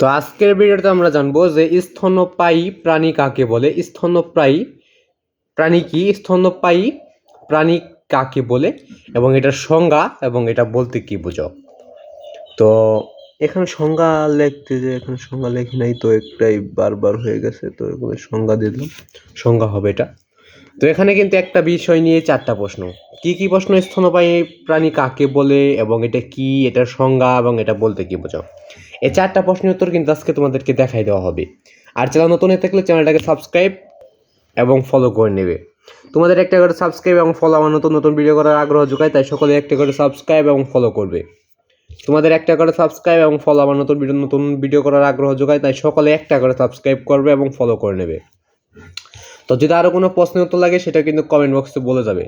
তো আজকের ভিডিওতে আমরা জানব যে স্তন্যপায়ী প্রাণী কাকে বলে? স্তন্যপায়ী প্রাণী কি? স্তন্যপায়ী প্রাণী কাকে বলে? এবং এটার সংজ্ঞা এবং এটা বলতে কি বুঝো? তো এখানে সংজ্ঞা লিখতে যে এখানে সংজ্ঞা লেখি নাই তো একটাই বারবার হয়ে গেছে, তো এখানে সংজ্ঞা দিলাম। সংজ্ঞা হবে এটা। তো এখানে কিন্তু একটা বিষয় নিয়ে চারটা প্রশ্ন। কি কি প্রশ্ন স্তন্যপায়ী প্রাণী কাকে বলে এবং এটা কি? এটার সংজ্ঞা এবং এটা বলতে কি বোঝো? এই চারটা প্রশ্নের উত্তর কিন্তু আজকে তোমাদেরকে দেখাই দেওয়া হবে। আর চ্যানেল নতুন হয়ে থাকলে চ্যানেলটাকে সাবস্ক্রাইব এবং ফলো করে নেবে। তোমাদের একটা করে সাবস্ক্রাইব এবং ফলো আমার নতুন নতুন ভিডিও করার আগ্রহ যোগায় তাই সকলে একটা করে সাবস্ক্রাইব এবং ফলো করবে। তোমাদের একটা করে সাবস্ক্রাইব এবং ফলো আমার নতুন ভিডিও নতুন ভিডিও করার আগ্রহ যোগায় তাই সকলে একটা করে সাবস্ক্রাইব করবে এবং ফলো করে নেবে। তো যদি আরও কোনো প্রশ্নের উত্তর লাগে, সেটা কিন্তু কমেন্ট বক্সে বলে যাবে।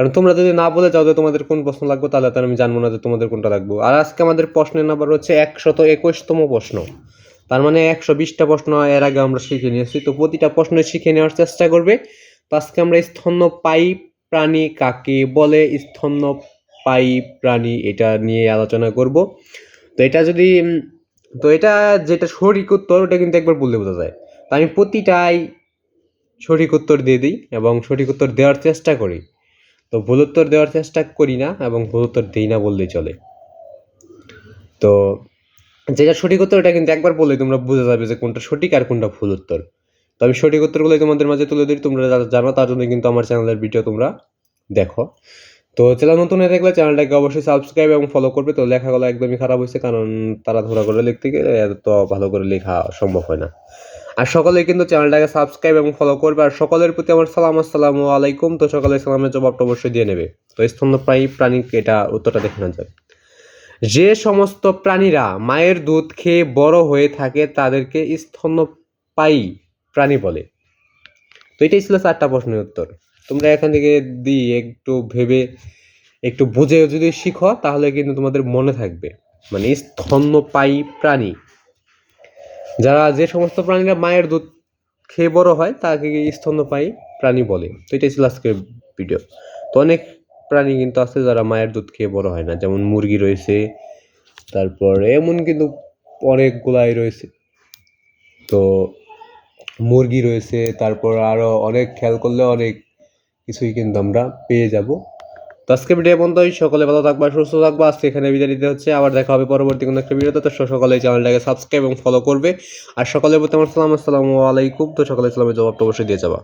কারণ তোমরা যদি না বলে যাও যে তোমাদের কোন প্রশ্ন লাগবে, তাহলে তার আমি জানব না যে তোমাদের কোনটা লাগবে। আর আজকে আমাদের প্রশ্নের নাম্বার হচ্ছে একশত একুশতম প্রশ্ন। তার মানে একশো বিশটা প্রশ্ন এর আগে আমরা শিখে নিয়েছি। তো প্রতিটা প্রশ্ন শিখে নেওয়ার চেষ্টা করবে। তো আজকে আমরা স্তন্যপায়ী প্রাণী কাকে বলে? স্তন্যপায়ী প্রাণী এটা নিয়ে আলোচনা করব। তো এটা যদি, তো এটা যেটা সঠিক উত্তর, ওটা কিন্তু একবার বললে বোঝা যায়। তো আমি প্রতিটাই সঠিক উত্তর দিয়ে দিই এবং সঠিক উত্তর দেওয়ার চেষ্টা করি। তো ভুল উত্তর দেওয়ার চেষ্টা করি না এবং ভুল উত্তর দিই না বললেই চলে। তো যেটা সঠিক উত্তর, এটা কিন্তু একবার বললেই তোমরা বুঝে যাবে যে কোনটা সঠিক আর কোনটা ভুল উত্তর। তো আমি সঠিক উত্তরগুলোই তোমাদের মাঝে তুলে দিই তোমরা জানো তার জন্য কিন্তু আমার চ্যানেলের ভিডিও তোমরা দেখো। তো চ্যানেল নতুন হয়ে থাকলে চ্যানেলটাকে অবশ্যই সাবস্ক্রাইব এবং ফলো করবে, তো লেখাগুলো একদমই খারাপ হয়েছে, কারণ তারা ধরা করে লিখতে গেলে এত ভালো করে লেখা সম্ভব হয় না। আর সকলেই কিন্তু চ্যানেলটাকে সাবস্ক্রাইব এবং ফলো করবে, আর সকলের প্রতি আমার সালাম, আসসালামু আলাইকুম। তো সকলে সালামের জবাবটা অবশ্যই দিয়ে নেবে। তো স্তন্যপ্রায়ী প্রাণী, এটা উত্তরটা দেখে নেওয়া যাক। যে সমস্ত প্রাণীরা মায়ের দুধ খেয়ে বড় হয়ে থাকে, তাদেরকে স্তন্যপায়ী প্রাণী বলে। তো এটাই ছিল চারটা প্রশ্নের উত্তর। তোমরা এখান থেকে দিই একটু ভেবে, একটু বুঝে যদি শিখো, তাহলে কিন্তু তোমাদের মনে থাকবে। মানে স্তন্যপায়ী প্রাণী। যারা যে সমস্ত প্রাণীরা মায়ের দুধ খেয়ে বড় হয়, তাকে স্তন্যপায়ী প্রাণী বলে। তো এটাই ছিল আজকের ভিডিও তো অনেক প্রাণী কিন্তু আছে যারা মায়ের দুধ খেয়ে বড় হয় না। যেমন মুরগি রয়েছে, তারপর এমন কিন্তু অনেকগুলাই রয়েছে। তো মুরগি রয়েছে, তারপর আরও অনেক খেয়াল করলে অনেক কিছুই কিন্তু আমরা পেয়ে যাব। তো আজকে ভিডিও পর্যন্তই। সকলে ভালো থাকবা, সুস্থ থাকবা। আজকে এখানে বিদায় দিতে হচ্ছে। আবার দেখা হবে পরবর্তী কোনো একটা ভিডিওতে তো। সকলে চ্যানেলটাকে সাবস্ক্রাইব এবং ফলো করবে। আর সকলের প্রতি আমার সালাম। আসসালামু আলাইকুম। তো সকলে সালামের জবাবটা অবশ্যই দিয়ে যাবা।